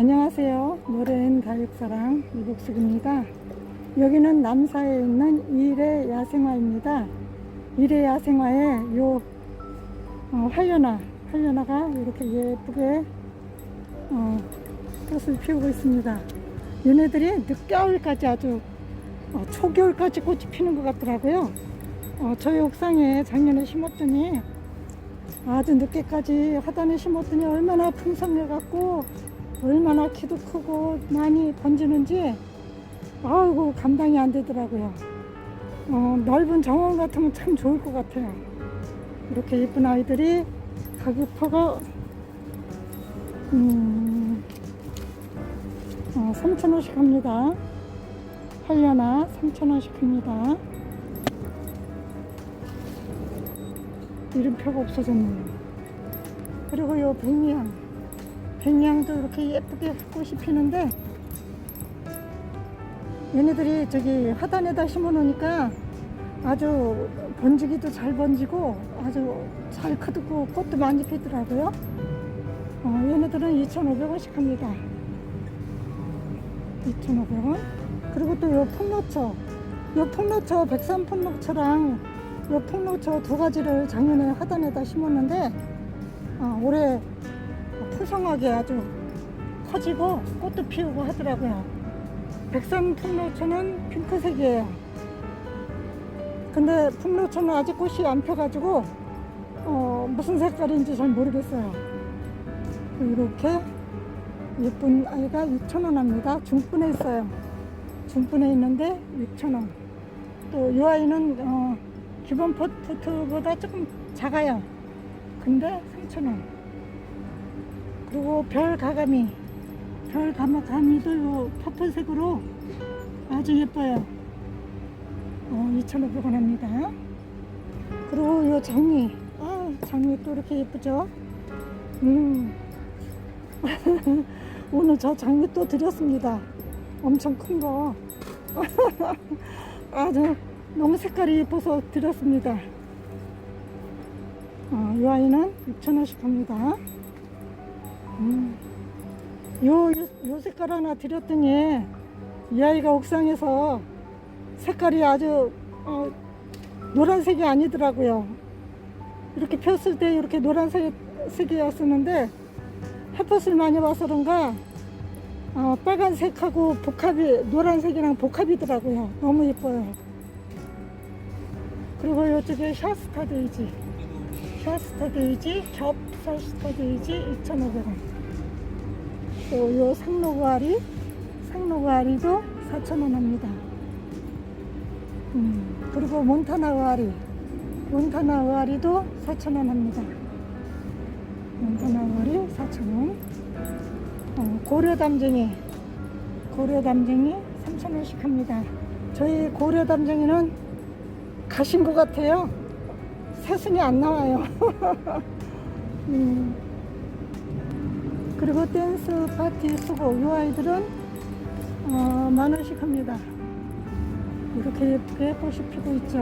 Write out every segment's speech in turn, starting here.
안녕하세요. 노래인 다육사랑 이복숙입니다. 여기는 남사에 있는 일의 야생화입니다. 일의 야생화에 요 어, 활려나, 활려나가 이렇게 예쁘게 어, 꽃을 피우고 있습니다. 얘네들이 늦겨울까지 아주 어, 초겨울까지 꽃이 피는 것 같더라고요. 어, 저희 옥상에 작년에 심었더니 아주 늦게까지 하단에 심었더니 얼마나 풍성해 갖고 얼마나 키도 크고 많이 번지는지 아이고 감당이 안 되더라고요. 어, 넓은 정원 같으면 참 좋을 것 같아요. 이렇게 예쁜 아이들이 가격표가 음, 어, 3,000원씩 합니다. 하려나 3,000원씩 합니다. 이름표가 없어졌네요. 그리고 요 백리향. 백리향도 이렇게 예쁘게 꽃이 피는데 얘네들이 저기 하단에다 심어 놓으니까 아주 번지기도 잘 번지고 아주 잘 크고 꽃도 많이 피더라고요. 어, 얘네들은 2,500원씩 합니다. 2,500원. 그리고 또 요 폭로초. 요 폭로초, 백산 폭로초랑 요 폭로초 두 가지를 작년에 하단에다 심었는데 어, 올해 풍성하게 아주 커지고 꽃도 피우고 하더라고요. 백산 풍로초는 핑크색이에요. 근데 풍로초는 아직 꽃이 안 펴가지고 어, 무슨 색깔인지 잘 모르겠어요. 이렇게 예쁜 아이가 6,000원 합니다. 중분에 있어요. 중분에 있는데 6,000원. 또 이 아이는 어, 기본 포트보다 조금 작아요. 근데 3,000원. 그리고 별 가가미. 별 가마가미도 요 퍼플색으로 아주 예뻐요. 어, 2,500원 합니다. 그리고 요 장미. 아, 장미 또 이렇게 예쁘죠? 음. 오늘 저 장미 또 드렸습니다. 엄청 큰 거. 아주 너무 색깔이 예뻐서 드렸습니다. 어, 이 아이는 6,000원씩 합니다. 음. 요, 요, 요 색깔 하나 드렸더니 이 아이가 옥상에서 색깔이 아주 어, 노란색이 아니더라고요. 이렇게 폈을 때 이렇게 노란색이었었는데 햇볕을 많이 봐서 그런가 어, 빨간색하고 복합이 노란색이랑 복합이더라고요. 너무 예뻐요. 그리고 이쪽에 샤스타 데이지 샤스타 데이지 겹 샤스타 데이지 2,500원 또 요 상로구아리 상로구아리도 4,000원 합니다. 음, 그리고 몬타나 우아리 몬타나 우아리도 4,000원 합니다. 몬타나 우아리 4,000원 어, 고려 담쟁이 고려 담쟁이 3,000원씩 합니다. 저희 고려 담쟁이는 가신 것 같아요. 새순이 안 나와요. 음. 그리고 댄스 파티 수고 이 아이들은 어, 만 원씩 합니다. 이렇게 예쁘게 피고 있죠.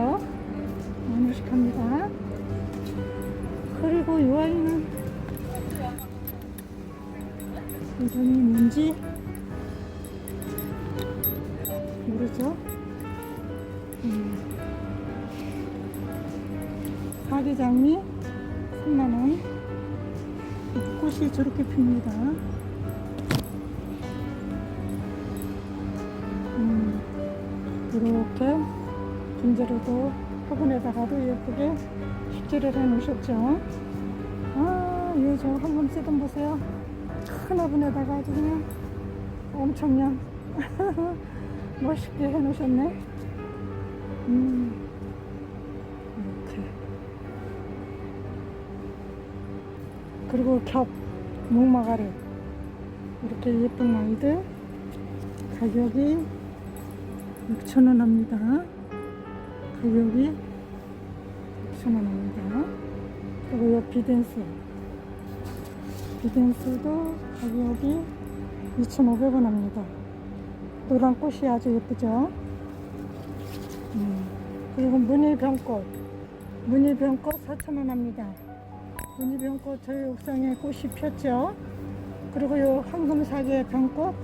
만 원씩 합니다. 그리고 이 아이는 이름이 뭔지 모르죠. 음. 사기장미 3만원 꽃이 저렇게 핍니다. 음, 이렇게 분재로도 화분에다가도 예쁘게 식재를 해 놓으셨죠? 아 이거 저 한번 쓰던 보세요. 큰 화분에다가 아주 그냥 엄청냥 멋있게 해 놓으셨네. 음. 그리고 겹 목마가리. 이렇게 예쁜 아이들 가격이 6,000원 합니다. 가격이 6,000원 합니다. 그리고 이 비덴스 비덴스도 가격이 2,500원 합니다. 노란 꽃이 아주 예쁘죠? 음. 그리고 무늬병꽃. 무늬병꽃 4,000원 합니다 무늬병꽃 저희 옥상에 꽃이 폈죠 그리고 요 황금사계 병꽃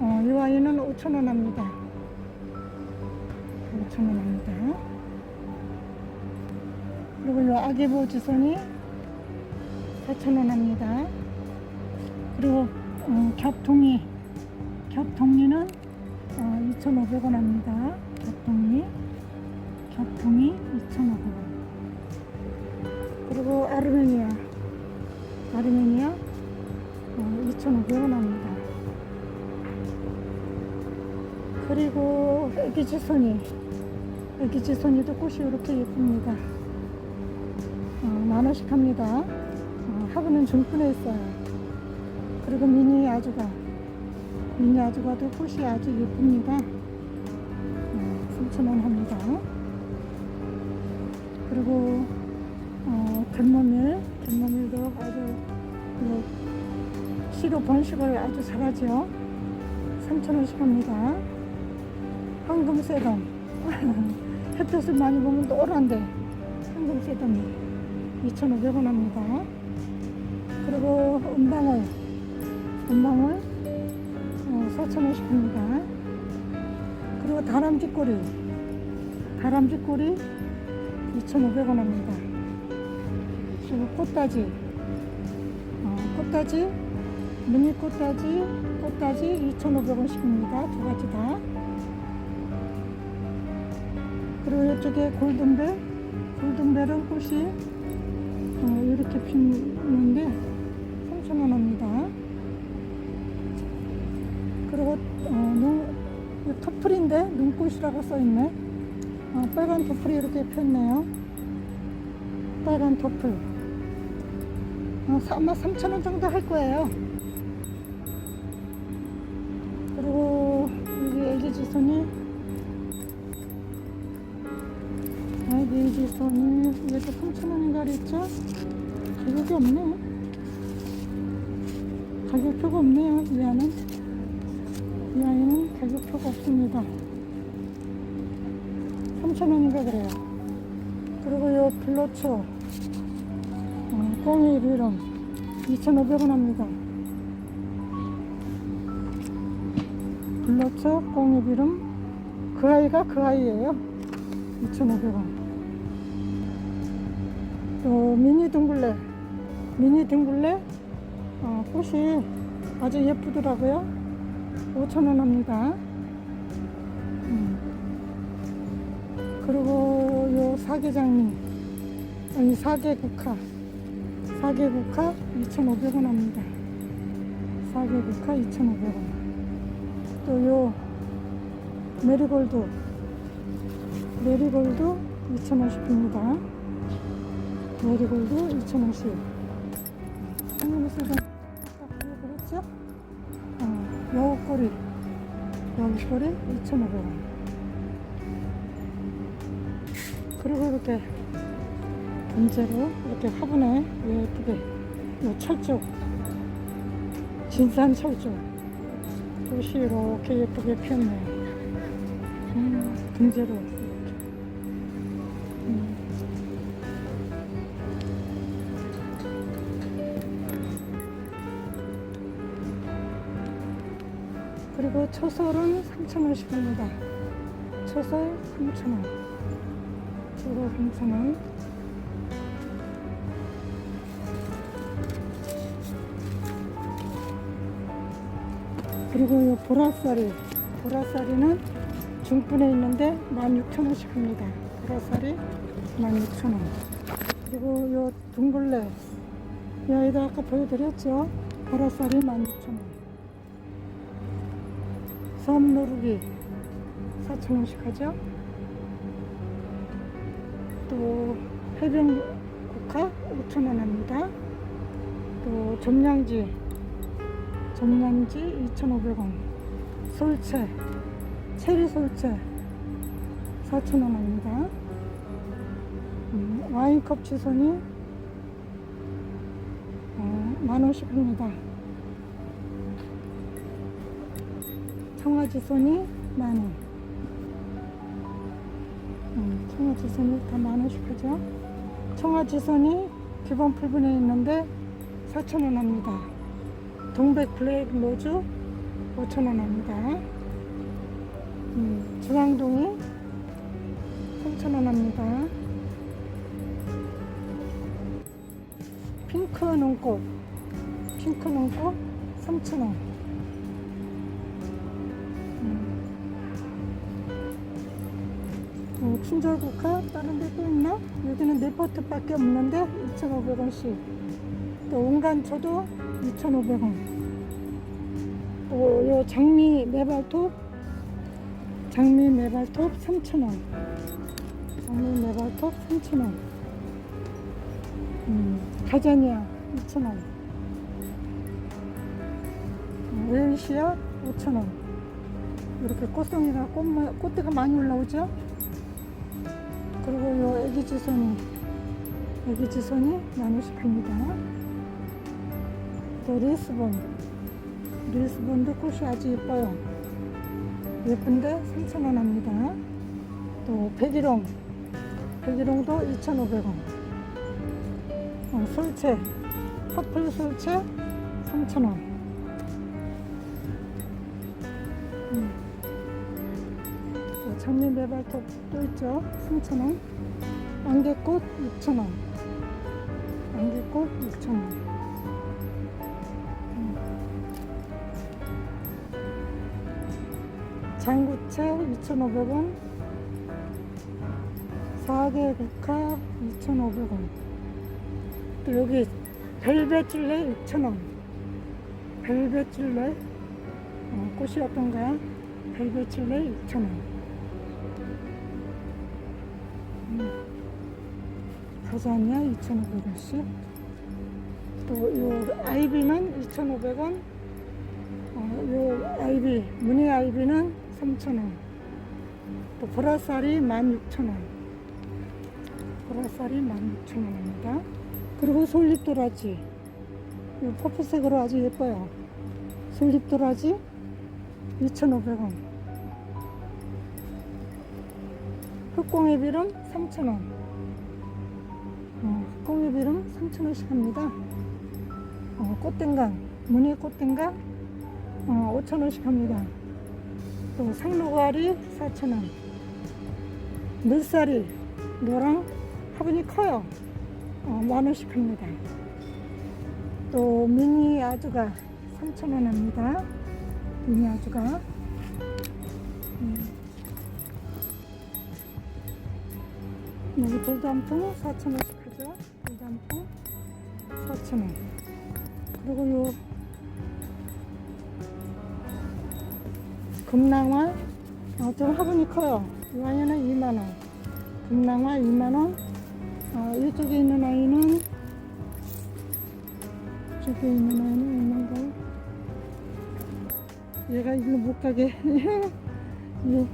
어, 이 와인은 5,000원 합니다. 5,000원 합니다. 그리고 요 아기보 지손이 4,000원 합니다. 그리고 어, 겹동이 겹동이는 어, 2,500원 합니다. 겹동이 겹동이 2,500원. 그리고 아르메니아 아르메니아 어, 2,500원 합니다. 그리고 애기지손이 애기지손이도 꽃이 이렇게 예쁩니다. 어, 만 원씩 합니다. 어, 하부는 중분에 있어요. 그리고 미니 아주가 미니 아주가도 꽃이 아주 예쁩니다. 어, 3,000원 합니다. 그리고 어, 덴모밀 덴모밀도 아주 그 시로 번식을 아주 잘하죠. 3,000원씩 합니다. 황금새덤 햇볕을 많이 보면 노란데 황금새덤이 2,500원 합니다. 그리고 은방울 은방울 어, 4,000원씩 합니다. 그리고 다람쥐 꼬리 다람쥐 꼬리 2,500원 합니다. 그리고 꽃다지 어, 꽃다지 미니 꽃다지 꽃다지 2,500원씩입니다. 두 가지 다. 그리고 이쪽에 골든벨 골든벨은 꽃이 어, 이렇게 피는데 3,000원 합니다. 그리고 어, 눈, 토플인데 눈꽃이라고 써있네. 어, 빨간 토플이 이렇게 폈네요. 빨간 토플. 어, 사- 아마 3,000원 정도 할 거예요. 그리고 여기 LG지손이 LG지손이 얘도 3,000원인가 그랬죠? 가격이 없네. 가격표가 없네요, 이 안은. 이 아이는 가격표가 없습니다. 3,000원인가 그래요. 그리고 요 블로초 어, 꽁이 리름 2,500원 합니다. 꽁이 비름 그 아이가 그 아이예요. 2,500원. 또 미니 둥글레 미니 둥글레 어, 꽃이 아주 예쁘더라고요. 5,000원 합니다. 음. 그리고 요 사계장미 아니 사계국화 사계국화 2,500원 합니다. 사계국화 2,500원. 또 요 메리골드 메리골드 2,000원씩입니다. 메리골드 2,000원씩. 한국에서도 아까 그랬죠? 어, 여우 꼬리 여우 꼬리 2,500원. 그리고 이렇게 문제로 이렇게 화분에 예쁘게 요 철쭉 진산 철쭉 꽃이 이렇게 예쁘게 피었네요 음, 분재로 음. 그리고 초설은 3,000원씩 합니다. 초설 3,000원. 초설 3,000원 그리고 이 보라쌀이 보라쌀이는 중분에 있는데 16,000원씩 합니다. 보라쌀이 16,000원. 그리고 이 둥글레 이 아이도 아까 보여드렸죠? 보라쌀이 16,000원. 섬누르기 4,000원씩 하죠? 또 해변 국화 5,000원 합니다. 또 점량지 점량지 2,500원. 솔채 체리 솔채 4,000원 합니다. 음, 와인컵 지선이 어, 만원씩 합니다. 청아지 손이 만원. 음, 청아지 손이 다 만원씩 하죠. 청아지 손이 기본 풀분에 있는데 4,000원 합니다 동백 블랙 로즈 5,000원 합니다. 음, 중앙동이 3,000원 합니다. 핑크 눈꽃, 핑크 눈꽃 3,000원. 어, 친절국화 다른 데 또 있나? 여기는 네포트밖에 없는데 2,500원씩 또 온간초도 2,500원. 또 요 장미 매발톱 장미 매발톱 3,000원. 장미 매발톱 3,000원. 음, 가자니아 2,000원. 웰시아 5,000원. 이렇게 꽃송이가 꽃마, 꽃대가 많이 올라오죠? 그리고 요 애기지손이 나누씩 합니다. 또 리스본. 리스본도 꽃이 아주 예뻐요. 예쁜데 3,000원 합니다. 또 백일홍. 백일홍도 2,500원. 어, 솔채. 퍼플 솔채 3,000원. 음. 또 장미 매발톱 또 있죠? 3,000원. 안개꽃 6,000원. 안개꽃 6,000원 장구채 2,500원 사계 국화 2,500원. 또 여기 벨벳 줄레 6,000원. 벨벳 줄레 어, 꽃이 어떤가 벨벳 줄레 6,000원. 가자니아 2,500원씩. 또요 아이비는 2,500원. 어, 요 아이비 무늬 아이비는 3,000원. 또 보라쌀이 16,000원. 보라쌀이 16,000원입니다. 그리고 솔잎도라지. 이 퍼플색으로 아주 예뻐요. 솔잎도라지 2,500원. 흑공의 비름 3,000원. 어, 흑공의 비름 3,000원씩 합니다. 어, 꽃등강 무늬 꽃등강 어, 5,000원씩 합니다 또 상로가리 4,000원. 늘사리 노랑 화분이 커요. 어, 만원씩 합니다. 또 미니 아주가 3,000원 합니다. 미니 아주가. 음. 여기 돌단풍 4,000원씩 하죠. 돌단풍 4,000원. 그리고 요 금낭화? 어, 좀 화분이 커요. 이 아이는 2만 원. 금낭화 2만 원. 어, 이쪽에 있는 아이는? 저쪽에 있는 아이는 얼마인가요? 얘가 일로 못 가게. 예.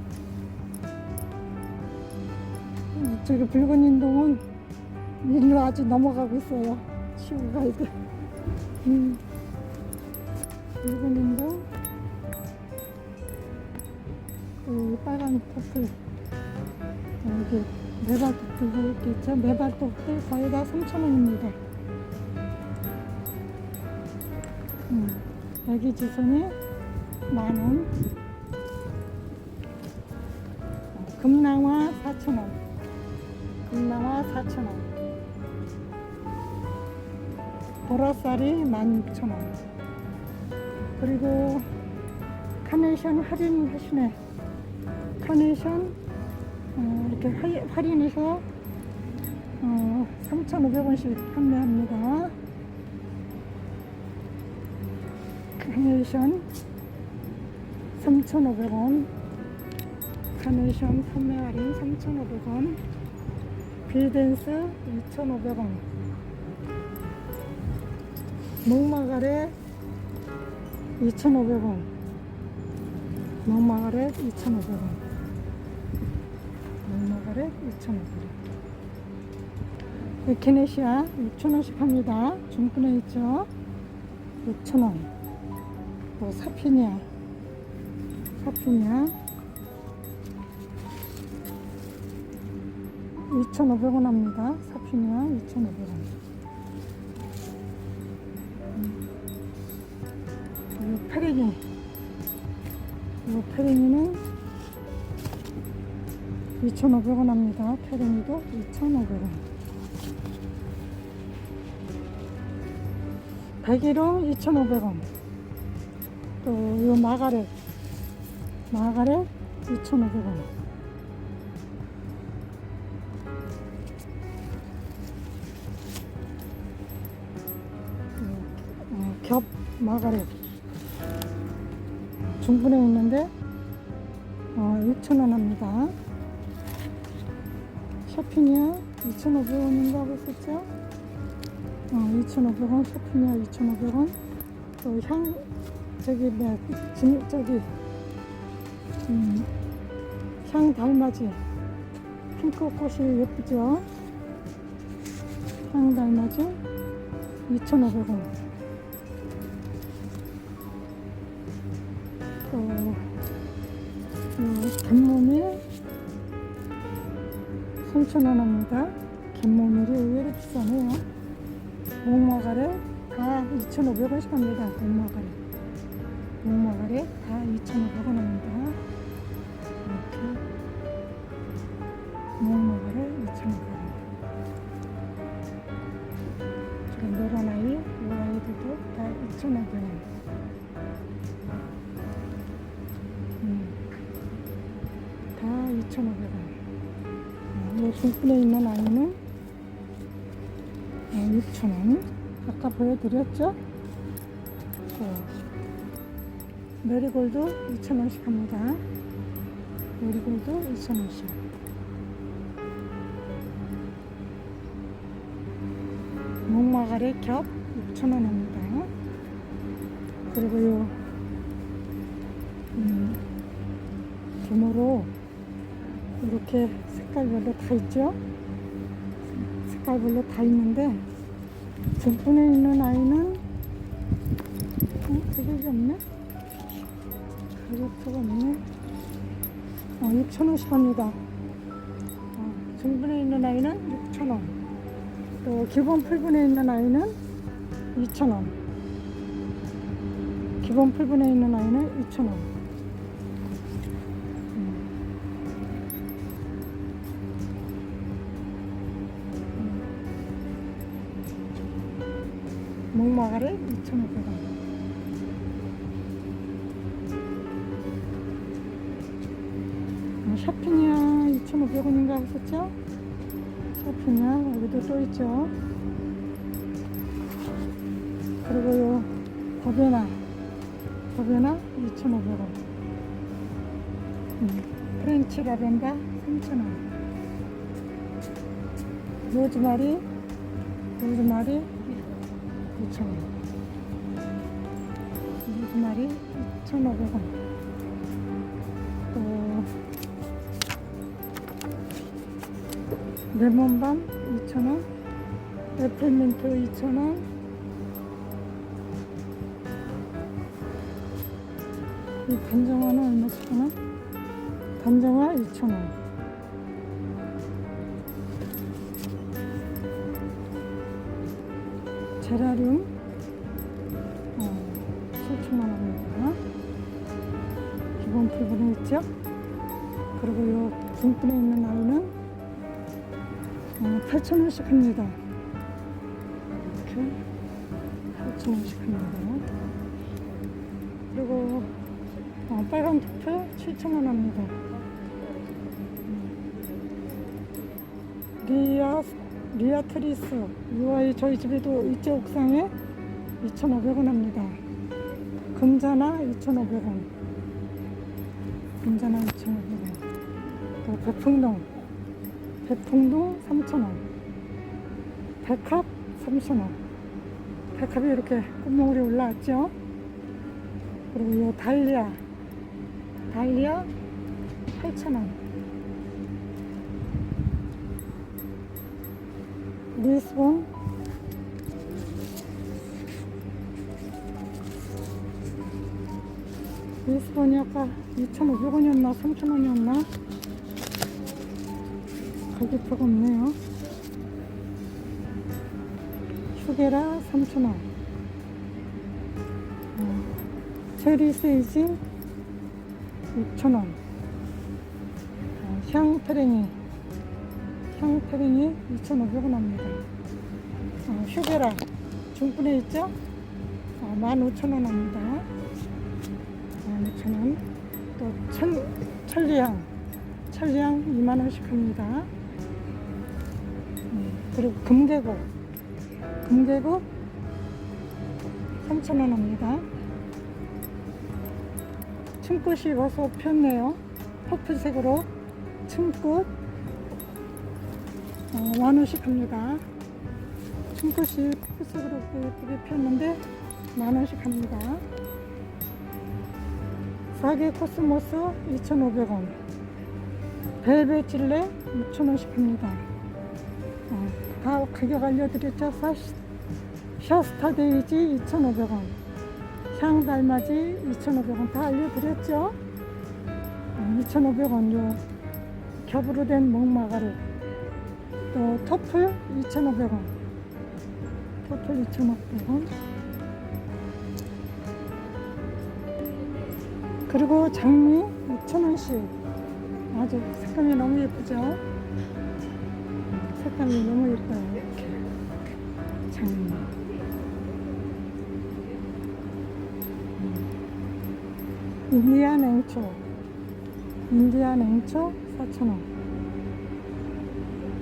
저기 붉은 인동은 일로 아주 넘어가고 있어요. 치우고 가야 돼. 음. 붉은 인동 그 빨간 퍼플 여기 매발톱도 이렇게 있죠 매발톱들 거의 다 3,000원입니다. 음, 애기 지손이 만원. 어, 금낭화 4,000원. 금낭화 4,000원. 보라쌀이 16,000원. 그리고 카네이션 할인 하시네 카네이션 어, 이렇게 할- 할인해서 어, 3,500원씩 판매합니다. 카네이션 3,500원. 카네이션 판매 할인 3,500원. 빌댄스 2,500원. 목마가래 2,500원. 목마가래 2,500원 목마가래 2,500원 에키네시아 6,000원씩 합니다. 중분에 있죠? 6,000원. 또 사피니아. 사피니아. 2,500원 합니다. 사피니아 2,500원. 페레니. 요 페레니는 2,500원 합니다. 페레니도 2,500원. 백일홍 2,500원. 또요 마가렛. 마가렛 2,500원. 어, 겹 마가렛 중분에 있는데 어, 6,000원 합니다. 쇼핑이야? 2,500원인가 그랬었죠? 어, 2,500원 쇼핑이야 2,500원. 또 향 저기 뭐 진, 저기 음, 향 달맞이. 핑크 꽃이 예쁘죠? 향 달맞이? 2,500원 3,000원 합니다. 갯모밀이 의외로 비싸네요. 목마가래 다 2,500원씩 합니다. 목마가래. 목마가래 다 2,500원 합니다. 이렇게 목마가래 2,500원. 지금 노란 아이, 이 아이들도 다 2,500원. 음, 다 2,500원. 이 중분에 있는 아이는 6,000원. 아까 보여드렸죠? 어, 메리골드 2,000원씩 합니다. 메리골드 2,000원씩. 목마가래 겹 6,000원 합니다. 그리고 요, 음, 금으로 이렇게 색깔별로 다 있죠? 색깔별로 다 있는데 중분에 있는 아이는 어, 가격이 없네? 가격표가 없네? 어, 6,000원씩 합니다. 어, 중분에 있는 아이는 6,000원. 또 기본 풀분에 있는 아이는 2,000원. 기본 풀분에 있는 아이는 2,000원. 목마가를 2,500원. 어, 샤피냐 2,500원인가 했었죠? 샤피냐 여기도 또 있죠. 그리고 요 버베나 버베나 2,500원. 음, 프렌치 라벤더 3,000원. 로즈마리 로즈마리 2,000원. 로즈마리 2,500원. 또 레몬밤 2,000원. 애플민트 2,000원. 이 단정화는 얼마씩 하나? 단정화 2,000원. 제라늄 어, 7천만 원입니다. 기본 부분에 있죠. 그리고 요 중분에 있는 아이는 어, 8천 원씩 합니다. 이렇게 8천 원씩 합니다. 그리고 어, 빨간 투표 7천 원 합니다. 리아 리아 트리스 이 아이 저희 집에도 있죠 옥상에 2,500원 합니다. 금자나 2,500원. 금자나 2,500원. 또 백풍동 백풍동 3,000원. 백합 3,000원. 백합이 이렇게 꽃몽울이 올라왔죠. 그리고 이 달리아 달리아 8,000원. 리스본 리스본이 아까 2,500원이었나 3,000원이었나 가격표가 없네요 휴게라 3,000원 어, 체리 세이지 6,000원. 어, 향페랭이. 향 페랭이 2,500원 합니다. 어, 휴게라. 중분에 있죠? 어, 15,000원 합니다. 15,000원. 또 천, 천리향. 천리향 2만원씩 합니다. 음, 그리고 금계고. 금계고 3,000원 합니다. 층꽃이 와서 폈네요. 퍼플색으로 층꽃 어, 만원씩 합니다. 퍼플색으로 이렇게 예쁘게 폈는데 만원씩 합니다. 사계 코스모스 2,500원 벨벳 찔레 6,000원씩 합니다. 어, 다 가격 알려드렸죠? 사시, 샤스타 데이지 2,500원 향 달맞이 2,500원 다 알려드렸죠? 어, 2,500원 요 겹으로 된 목마가루 또 토플 2,500원 토플 2,500원. 그리고 장미 6,000원씩. 아주 색감이 너무 예쁘죠? 색감이 너무 예뻐요 이렇게. 장미. 인디아 냉초. 인디아 냉초 4,000원.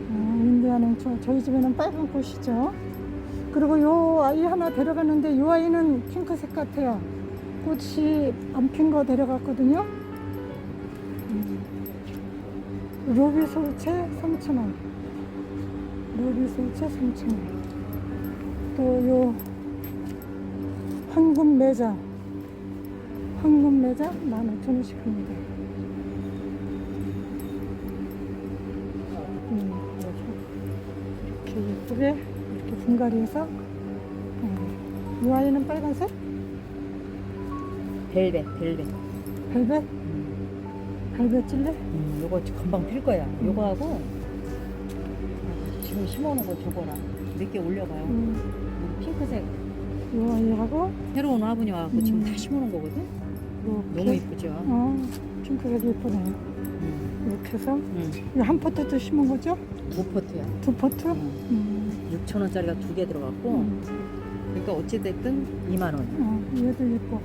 어, 인디아 냉초. 저희 집에는 빨간 꽃이죠 그리고 요 아이 하나 데려갔는데 요 아이는 핑크색 같아요. 꽃이 안 핀 거 데려갔거든요. 음. 로비 솔채 3,000원. 로비 솔채 3,000원. 또 요 황금 매자 황금 매자 15,000원씩 합니다. 음, 이렇게 예쁘게 분갈이해서 음, 이 아이는 빨간색 벨벳, 벨벳. 벨벳 벨벳 찔레 음, 요거 금방 필 거야. 음. 요거하고 지금 심어놓은 거 저거랑 몇 개 올려봐요. 음, 요 핑크색 이 아이하고 새로운 화분이 와갖고 지금 음. 다 심어놓은 거거든. 이렇게 너무 이쁘죠. 어, 핑크색이 예쁘네요 음, 이렇게 해서 음. 이한 포트도 심은 거죠? 두 포트야. 두 포트? 음. 음, 6천 원짜리가 두 개 들어갔고, 음, 그러니까 어찌 됐든 2만 원. 어, 얘도 예뻐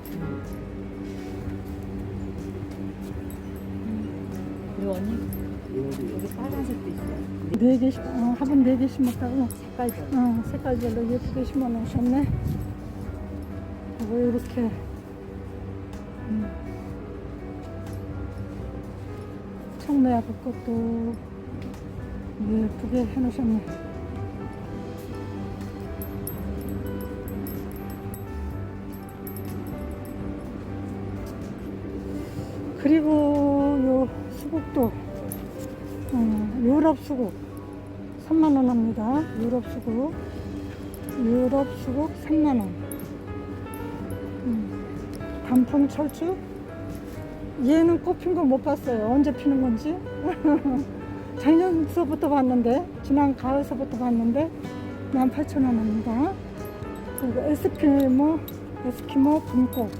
그리고 언니 여기 빨간색도 있어요. 네 개, 심- 어, 화분 네개 심었다고 색깔별. 어, 색깔별로 예쁘게 심어 놓으셨네. 그리고 이렇게 음. 청매하고 것도 예쁘게 해놓으셨네. 수국도 어, 유럽 수국 3만원 합니다. 유럽 수국. 유럽 수국 3만원. 음, 단풍 철쭉. 얘는 꽃 핀 거 못 봤어요. 언제 피는 건지. 작년서부터 봤는데, 지난 가을서부터 봤는데, 18,000원 합니다. 그리고 에스키모, 에스키모 분꽃.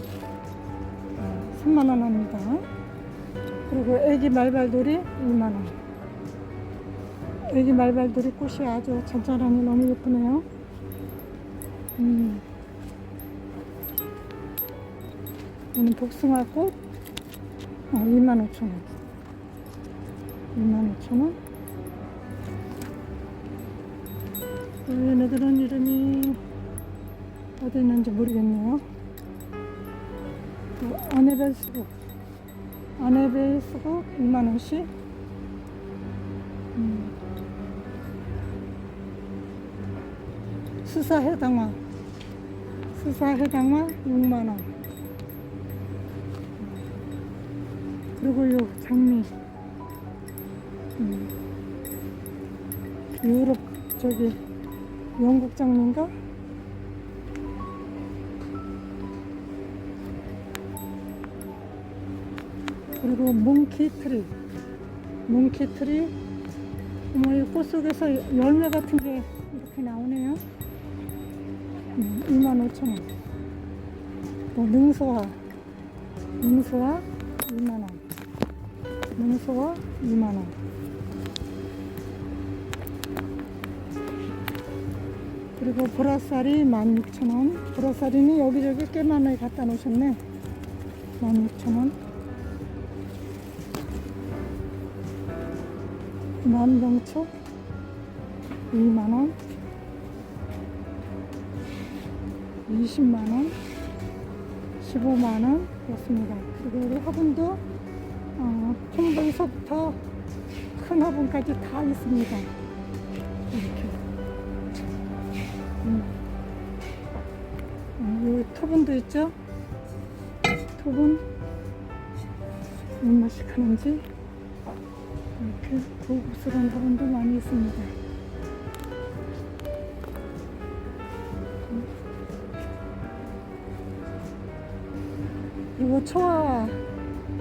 3만원 합니다. 그리고 애기 말발돌이 2만원. 애기 말발들이 꽃이 아주 잔잔하니 너무 예쁘네요. 음. 이는 복숭아꽃 어, 25,000원. 25,000원. 얘네들은 이름이 어디 있는지 모르겠네요. 또 아네벨 수국. 아네벨 수국 2만원씩. 음. 수사 해당화 수사 해당화 6만 원 그리고 요 장미 음. 유럽 저기 영국 장미인가 그리고 몽키 트리 몽키 트리 어머 이꽃 속에서 열매 같은 게 이렇게 나오네요 음, 25,000원. 또 능소화 능소와 2만원. 능소와 2만원. 그리고 보라쌀이 16,000원. 보라쌀이니 여기저기 꽤 많이 갖다 놓으셨네. 16,000원. 만병초 2만원. 20만원. 15만원 그렇습니다. 그리고 화분도 어, 통보에서부터 큰 화분까지 다 있습니다. 이렇게. 음. 어, 여기 토분도 있죠? 토분 얼마씩 하는지 고급스러운 화분도 많이 있습니다. 그리고 초아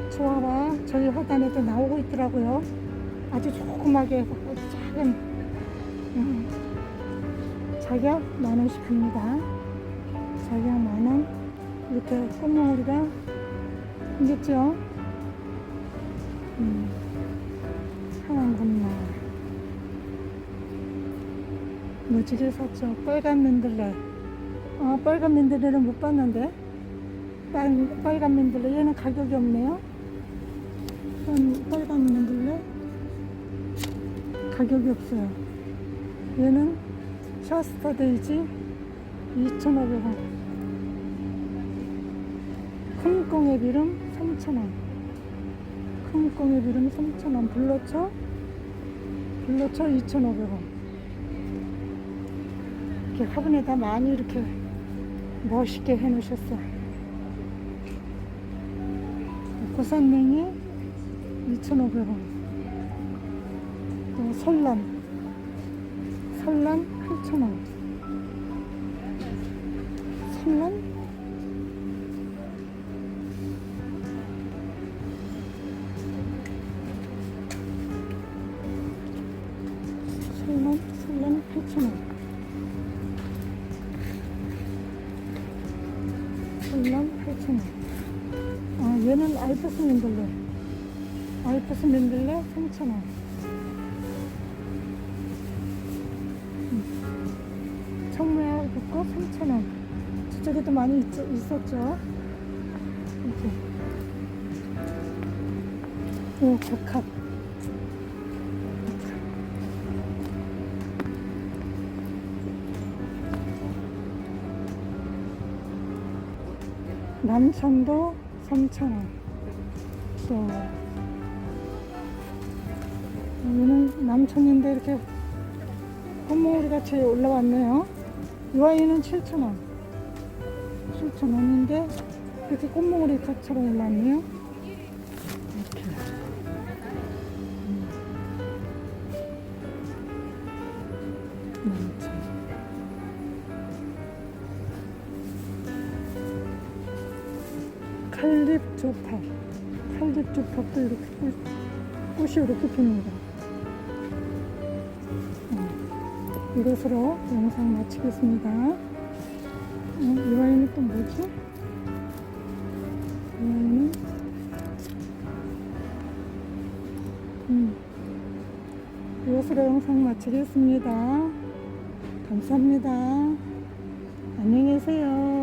초아가 저희 화단에도 나오고 있더라고요. 아주 조그맣게 작은 음, 자격 만 원씩 합니다. 자격 만 원. 이렇게 꽃몽우리가 생겼죠? 지개 샀죠. 빨간 민들레. 아, 빨간 민들레는 못 봤는데. 빨, 빨간 민들레. 얘는 가격이 없네요. 빨- 빨간 민들레. 가격이 없어요. 얘는 샤스타 데이지 2,500원. 큰 꽁의 비름 3,000원. 큰 꽁의 비름 3,000원. 블러처 블러처 2,500원. 이렇게 화분에다 많이 이렇게 멋있게 해 놓으셨어. 고산냉이 2,500원. 또 설란. 설란 8,000원. 설란? 붓고 3,000원. 저쪽에도 많이 있, 있었죠. 이렇게. 오, 백합. 남천도 3,000원. 또, 여기는 남천인데 이렇게 꽃몽우리 같이 올라왔네요. 이 아이는 7,000원. 7,000원인데 이렇게 꽃몽우리 같처럼 올라왔네요. 이렇게. 음. 11,000원. 칼립 조팝. 칼립 조팝도 이렇게 꽃, 꽃이 이렇게 핍니다. 이것으로 영상 마치겠습니다. 어, 이 와인은 또 뭐지? 이 와인은 음, 이것으로 영상 마치겠습니다. 감사합니다. 안녕히 계세요.